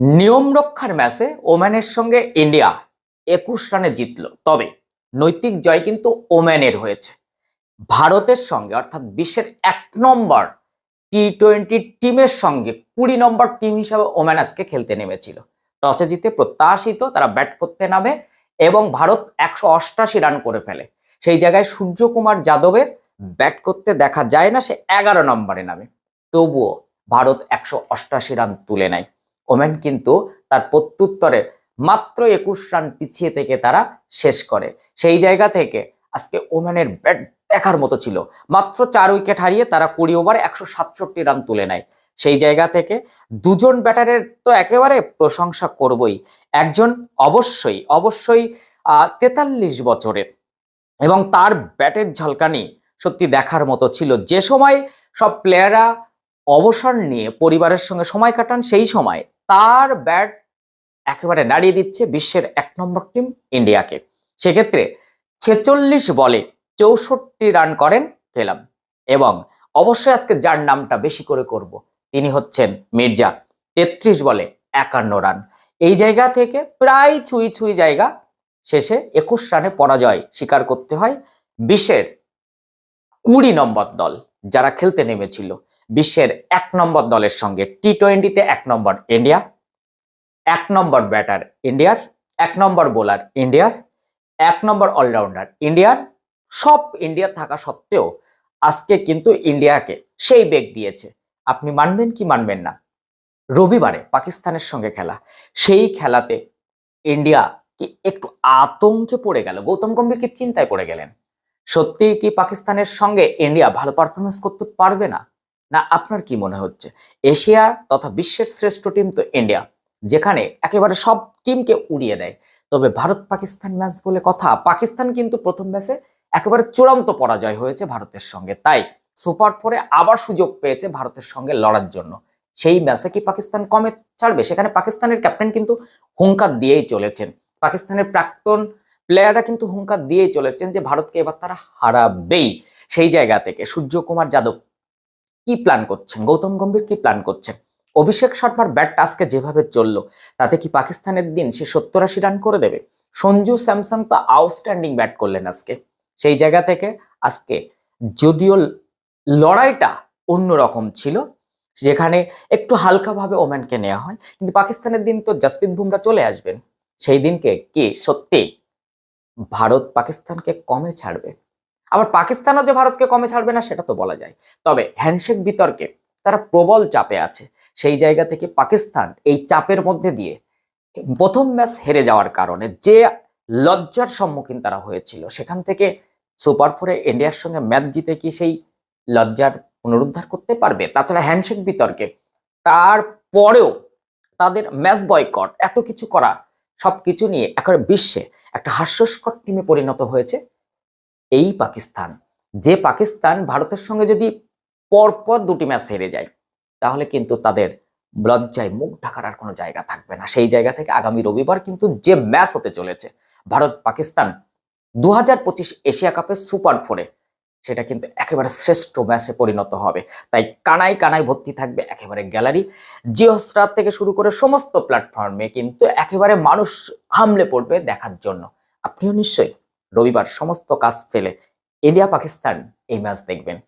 নিয়ম রক্ষার ম্যাচে ওম্যানের সঙ্গে ইন্ডিয়া একুশ রানে জিতলো। তবে নৈতিক জয় কিন্তু ওম্যানের হয়েছে। ভারতের সঙ্গে, অর্থাৎ বিশ্বের এক নম্বর টি টোয়েন্টি টিমের সঙ্গে কুড়ি নম্বর টিম হিসাবে ওম্যান আজকে খেলতে নেমেছিল। টসে জিতে প্রত্যাশিত তারা ব্যাট করতে নামে এবং ভারত একশো অষ্টাশি রান করে ফেলে। সেই জায়গায় সূর্যকুমার যাদবের ব্যাট করতে দেখা যায় না, সে এগারো নম্বরে নামে। তবুও ভারত একশো অষ্টাশি রান তুলে নেয়। ওমেন কিন্তু তার প্রত্যুত্তরে মাত্র একুশ রান পিছিয়ে থেকে তারা শেষ করে। সেই জায়গা থেকে আজকে ওমেনের ব্যাট দেখার মতো ছিল। মাত্র চার উইকেট হারিয়ে তারা কুড়ি ওভারে একশো সাতষট্টি রান তুলে নেয়। সেই জায়গা থেকে দুজন ব্যাটারের তো একেবারে প্রশংসা করবই। একজন অবশ্যই অবশ্যই তেতাল্লিশ বছরের। এবং তার ব্যাটের ঝলকানি সত্যি দেখার মতো ছিল। যে সময় সব প্লেয়াররা অবসর নিয়ে পরিবারের সঙ্গে সময় কাটান, সেই সময় তার ব্যাট একেবারে নাড়িয়ে দিচ্ছে বিশ্বের এক নম্বর টিম ইন্ডিয়াকে। সেক্ষেত্রে ছেচল্লিশ বলে চৌষট্টি রান করেন খেলাম। এবং অবশ্যই আজকে যার নামটা বেশি করে করব, তিনি হচ্ছেন মির্জা। তেত্রিশ বলে একান্ন রান এই জায়গা থেকে প্রায় ছুঁই ছুঁই জায়গা শেষে একুশ রানে পরাজয় স্বীকার করতে হয় বিশ্বের কুড়ি নম্বর দল, যারা খেলতে নেমেছিল। বিশ্বের এক নম্বর দলের সঙ্গে টি টোয়েন্টিতে এক নম্বর ইন্ডিয়া এক নম্বর ব্যাটার ইন্ডিয়ার এক নম্বর বোলার ইন্ডিয়ার এক নম্বর অলরাউন্ডার ইন্ডিয়ার সব ইন্ডিয়া থাকা সত্ত্বেও আজকে কিন্তু ইন্ডিয়াকে সেই বেগ দিয়েছে। আপনি মানবেন কি মানবেন না? রবিবারে পাকিস্তানের সঙ্গে খেলা, সেই খেলাতে ইন্ডিয়া কি একটু আতঙ্কে পড়ে গেল? গৌতম গম্ভীর কি চিন্তায় পড়ে গেলেন? সত্যি কি পাকিস্তানের সঙ্গে ইন্ডিয়া ভালো পারফরমেন্স করতে পারবে না? না, আপনার কি মনে হচ্ছে? এশিয়া তথা বিশ্বের শ্রেষ্ঠ টিম তো ইন্ডিয়া, যেখানে একেবারে সব টিমকে উড়িয়ে দেয়। তবে ভারত পাকিস্তান ম্যাচ বলে কথা, পাকিস্তান কিন্তু প্রথম ম্যাচে একেবারে চূড়ান্ত পরাজয় হয়েছে ভারতের সঙ্গে। তাই সুপার ফোরে আবার সুযোগ পেয়েছে ভারতের সঙ্গে লড়ার জন্য। সেই ম্যাচে কি পাকিস্তান কমে ছাড়বে? সেখানে পাকিস্তানের ক্যাপ্টেন কিন্তু হুঙ্কার দিয়েই চলেছেন। পাকিস্তানের প্রাক্তন প্লেয়াররা কিন্তু হুঙ্কার দিয়েই চলেছেন যে, ভারতকে এবার তারা হারাবেই। সেই জায়গা থেকে সূর্যকুমার যাদব কি প্ল্যান করছেন? গৌতম গম্ভীর কি প্ল্যান করছেন? অভিষেক শর্মার ব্যাটটা আজকে যেভাবে চলল, তাতে কি পাকিস্তানের দিন সে সত্তর আশি রান করে দেবে? সঞ্জু স্যামসাং তো আউটস্ট্যান্ডিং ব্যাট করলেন আজকে। সেই জায়গা থেকে আজকে যদিও লড়াইটা অন্যরকম ছিল, যেখানে একটু হালকাভাবে ওম্যানকে নেওয়া হয়, কিন্তু পাকিস্তানের দিন তো জাসপ্রীত বুমরা চলে আসবেন। সেই দিনকে কি সত্যি ভারত পাকিস্তানকে কমে ছাড়বে? আবার পাকিস্তানও যে ভারতকে কমে ছাড়বে না, সেটা তো বলা যায়। তবে হ্যান্ডশেক বিতর্কে তারা প্রবল চাপে আছে। সেই জায়গা থেকে পাকিস্তান এই চাপের মধ্যে দিয়ে প্রথম ম্যাচ হেরে যাওয়ার কারণে যে লজ্জার সম্মুখীন তারা হয়েছিল, সেখান থেকে সুপার ফোরে ইন্ডিয়ার সঙ্গে ম্যাচ জিতে কি সেই লজ্জার পুনরুদ্ধার করতে পারবে? তাছাড়া হ্যান্ডশেক বিতর্কে তারপরেও তাদের ম্যাচ বয়কট, এত কিছু করা, সবকিছু নিয়ে একেবারে বিশ্বে একটা হাস্যস্কর টিমে পরিণত হয়েছে। এই পাকিস্তান। যে পাকিস্তান ভারতের সঙ্গে যদি পরপর দুটি ম্যাচ হেরে যায়, তাহলে কিন্তু তাদের লজ্জায় মুখ ঢাকার আর কোনো জায়গা থাকবে না। সেই জায়গা থেকে আগামী রবিবার কিন্তু যে ম্যাচ হতে চলেছে ভারত পাকিস্তান দু হাজার পঁচিশ এশিয়া কাপের সুপার ফোরে, সেটা কিন্তু একেবারে শ্রেষ্ঠ ম্যাচে পরিণত হবে। তাই কানাই কানাই ভর্তি থাকবে একেবারে গ্যালারি। জিও স্টার থেকে শুরু করে সমস্ত প্ল্যাটফর্মে কিন্তু একেবারে মানুষ হামলে পড়বে দেখার জন্য। আপনিও নিশ্চয়ই রবিবার সমস্ত কাজ ফেলে। ইন্ডিয়া পাকিস্তান এই ম্যাচ দেখবেন।